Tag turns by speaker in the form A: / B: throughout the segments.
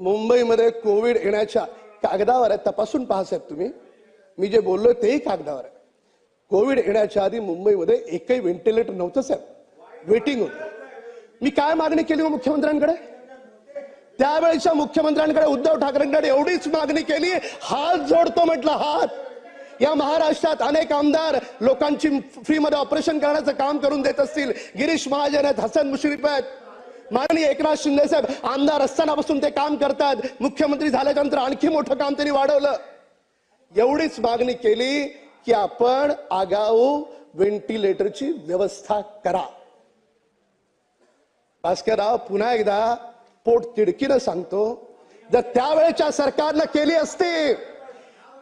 A: मुंबईमध्ये कोविड येण्याच्या कागदावर आहे तपासून पहा साहेब तुम्ही. मी जे बोललोय तेही कागदावर आहे. कोविड येण्याच्या आधी मुंबईमध्ये एकही व्हेंटिलेटर नव्हतं साहेब. वेटिंग होत. मी काय मागणी केली मग मुख्यमंत्र्यांकडे? त्यावेळेच्या मुख्यमंत्र्यांकडे उद्धव ठाकरेंकडे एवढीच मागणी केली हात जोडतो म्हटलं हात. या महाराष्ट्रात अनेक आमदार लोकांची फ्रीमध्ये ऑपरेशन करण्याचं काम करून देत असतील. गिरीश महाजन आहेत हसन मुश्रीफ आहेत. माननीय एकनाथ शिंदे साहेब आमदार असतानापासून ते काम करतात. मुख्यमंत्री झाल्याच्यानंतर आणखी मोठं काम त्यांनी वाढवलं. एवढीच मागणी केली की आपण आगाऊ व्हेंटिलेटरची व्यवस्था करा. भास्करराव पुन्हा एकदा पोट तिडकीनं सांगतो जर त्यावेळेच्या सरकारनं केली असती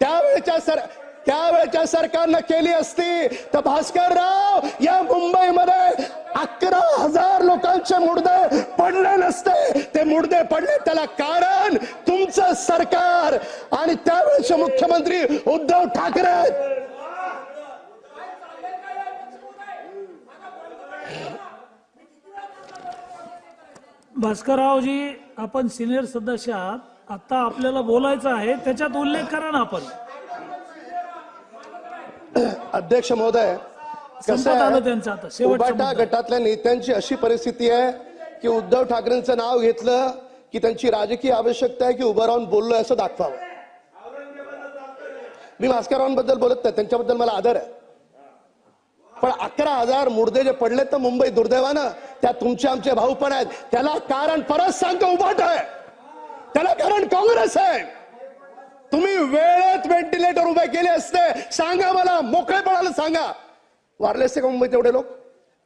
A: त्यावेळेच्या सर त्यावेळेच्या सरकारनं केली असती तर भास्करराव या मुंबईमध्ये लोकांचे मुडदे पडले नसते. ते मुडदे पडले त्याला कारण तुमचं सरकार. आणि त्यावेळेचे मुख्यमंत्री उद्धव ठाकरे.
B: भास्कररावजी आपण सिनियर सदस्य आहात. आता आपल्याला बोलायचं आहे त्याच्यात उल्लेख करा ना आपण.
A: अध्यक्ष महोदय कसं
B: आलं त्यांचं आता.
A: उबाटा. गटातल्या नेत्यांची अशी परिस्थिती आहे की उद्धव ठाकरेंचं नाव घेतलं की त्यांची राजकीय आवश्यकता आहे की उभं राहून बोललोय असं दाखवावं. मी भास्कररावांबद्दल बोलत नाही त्यांच्याबद्दल मला आदर आहे. पण अकरा हजार मुर्दे जे पडले तर मुंबई दुर्दैवानं त्या तुमचे आमचे भाऊ पण आहेत. त्याला कारण परत सांगतो उभाट आहे. त्याला कारण काँग्रेस आहे. तुम्ही वेळेत व्हेंटिलेटर उभे केले असते. सांगा मला मोकळेपणाला सांगा. वारले असते का मुंबईत एवढे लोक?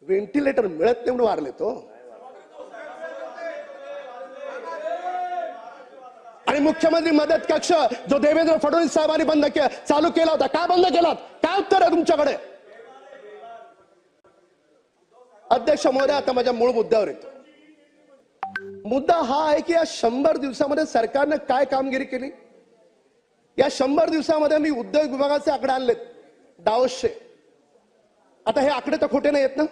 A: व्हेंटिलेटर मिळत नाही म्हणून वारले तो. आणि मुख्यमंत्री मदत कक्ष जो देवेंद्र फडणवीस साहेबांनी बंद के चालू केला होता. का बंद केला काय उत्तर आहे तुमच्याकडे? अध्यक्ष महोदय आता माझ्या मूळ मुद्द्यावर येतो. मुद्दा हा आहे की या शंभर दिवसामध्ये सरकारनं काय कामगिरी केली? या शंभर दिवसामध्ये मी उद्योग विभागाचे आकडे आणलेत. डावशे. आता हे आकडे तर खोटे नाही आहेत ना?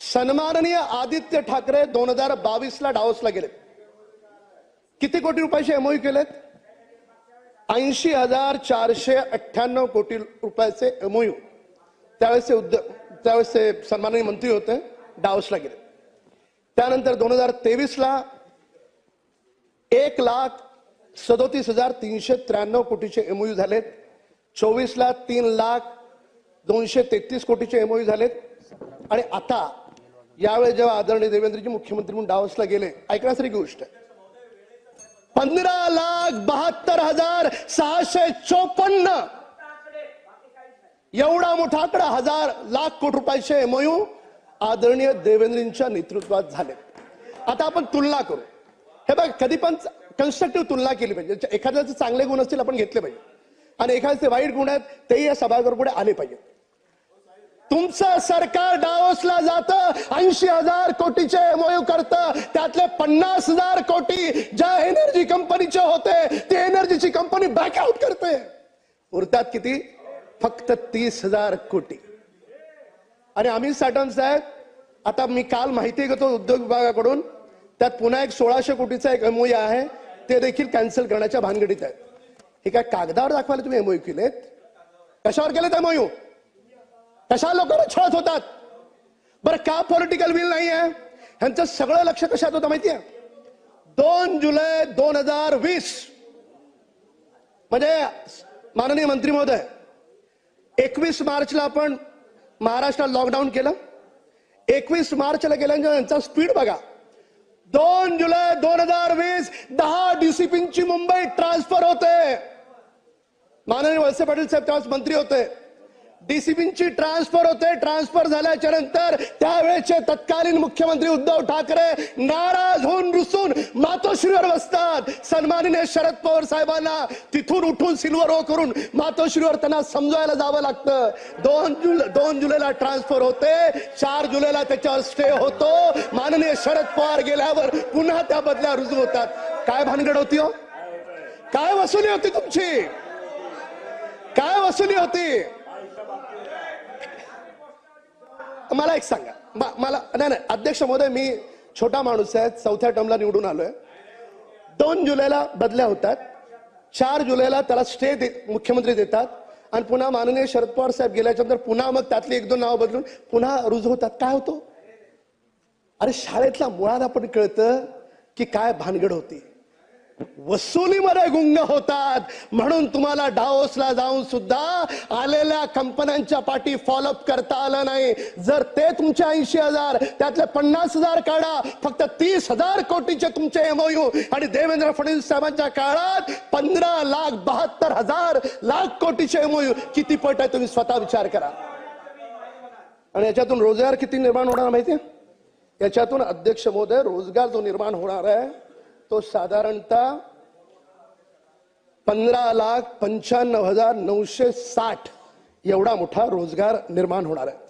A: सन्माननीय आदित्य ठाकरे दोन हजार बावीस ला डावसला गेलेत. किती कोटी रुपयाचे एमओयू केलेत? ऐंशी हजार चारशे अठ्ठ्याण्णव कोटी रुपयाचे एमओयू त्यावेळेसचे उद्योग त्यावेळेसचे सन्माननीय मंत्री होते डावसला गेले त्यानंतर दोन हजार तेवीस ला एक लाख सदोतीस हजार तीनशे त्र्याण्णव कोटीचे एमओयू झालेत. चोवीस ला तीन लाख दोनशे तेहतीस कोटीचे एमओयू झालेत. आणि आता यावेळी जेव्हा आदरणीय देवेंद्रजी मुख्यमंत्री म्हणून डावसला गेले ऐकण्यासारखी गोष्ट. आहे पंधरा लाख बहात्तर हजार सहाशे चोपन्न. एवढा मोठा आकडा हजार लाख कोटी रुपयाचे एमओयू आदरणीय देवेंद्रजींच्या नेतृत्वात झाले आता आपण तुलना करू. हे बघ कधी पण कन्स्ट्रक्टिव्ह तुलना केली पाहिजे. एखाद्याचे चांगले गुण असतील आपण घेतले पाहिजे. आणि एखाद्याचे वाईट गुण आहेत तेही या सभागृहापुढे आले पाहिजे तुमचं सरकार डावसला जातं ऐंशी हजार कोटीचे एमओयू करतं त्यातले पन्नास हजार कोटी ज्या एनर्जी कंपनीचे होते ते एनर्जीची कंपनी बॅकआउट करते. उरतात किती? फक्त तीस हजार कोटी. आणि अमित साटम साहेब आता मी काल माहिती घेतो उद्योग विभागाकडून त्यात पुन्हा एक सोळाशे कोटीचा एक एमओयू आहे ते देखील कॅन्सल करण्याच्या भानगडीत आहेत. हे काय कागदावर दाखवायला तुम्ही एमओयू केलेत? कशावर केलेत एमओयू कशा लोकांना छळत होतात. बरं का पॉलिटिकल विल नाही आहे? ह्यांचं सगळं लक्ष कशात होतं माहितीये दोन जुलै दोन हजार वीस. म्हणजे माननीय मंत्री महोदय एकवीस मार्चला आपण महाराष्ट्रात लॉकडाऊन केलं. एकवीस मार्चला गेल्यानंतर यांचा स्पीड बघा. दोन जुलै दोन हजार वीस दहा डीसीपींची मुंबई ट्रान्सफर होते. माननीय वळसे पाटील साहेब त्यावेळेस मंत्री होते. डीसीबींची ट्रान्सफर होते. ट्रान्सफर झाल्याच्यानंतर त्यावेळेचे तत्कालीन मुख्यमंत्री उद्धव ठाकरे नाराज होऊन रुसून मातोश्रीवर बसतात. सन्मानिने शरद पवार साहेबांना तिथून उठून सिल्वर ओ करून मातोश्रीवर त्यांना समजायला जावं लागतं. दोन जुलै दोन जुलैला ट्रान्सफर होते. चार जुलैला त्याच्यावर स्टे होतो. माननीय शरद पवार गेल्यावर पुन्हा त्या बदल्या रुजू होतात. काय भानगड होती हो? काय वसुली होती तुमची? काय वसुली होती? मला एक सांगा. मला नाही नाही अध्यक्ष महोदय मी छोटा माणूस आहे चौथ्या टर्मला निवडून आलोय. दोन जुलैला बदल्या होतात. चार जुलैला त्याला स्टे दे मुख्यमंत्री देतात. आणि पुन्हा माननीय शरद पवार साहेब गेल्याच्यानंतर पुन्हा मग त्यातली एक दोन नावं बदलून पुन्हा रुजू होतात. काय होतो? अरे शाळेतला मुळाला पण कळतं की काय भानगड होती. वसुलीमध्ये गुंग होतात. म्हणून तुम्हाला डाओसला जाऊन सुद्धा आलेल्या कंपन्यांच्या पाठी फॉलोअप करता आलं नाही. जर ते तुमचे ऐंशी हजार त्यातले पन्नास हजार काढा फक्त तीस हजार कोटीचे तुमचे एमओयू आणि देवेंद्र फडणवीस साहेबांच्या काळात पंधरा लाख बहात्तर हजार लाख कोटीचे एमओयू किती पट आहे तुम्ही स्वतः विचार करा. आणि याच्यातून रोजगार किती निर्माण होणार माहितीये? याच्यातून अध्यक्ष महोदय रोजगार जो निर्माण होणार आहे तो साधारणतः पंधरा लाख पंच्याण्णव हजार नऊशे साठ एवढा मोठा रोजगार निर्माण होणार आहे.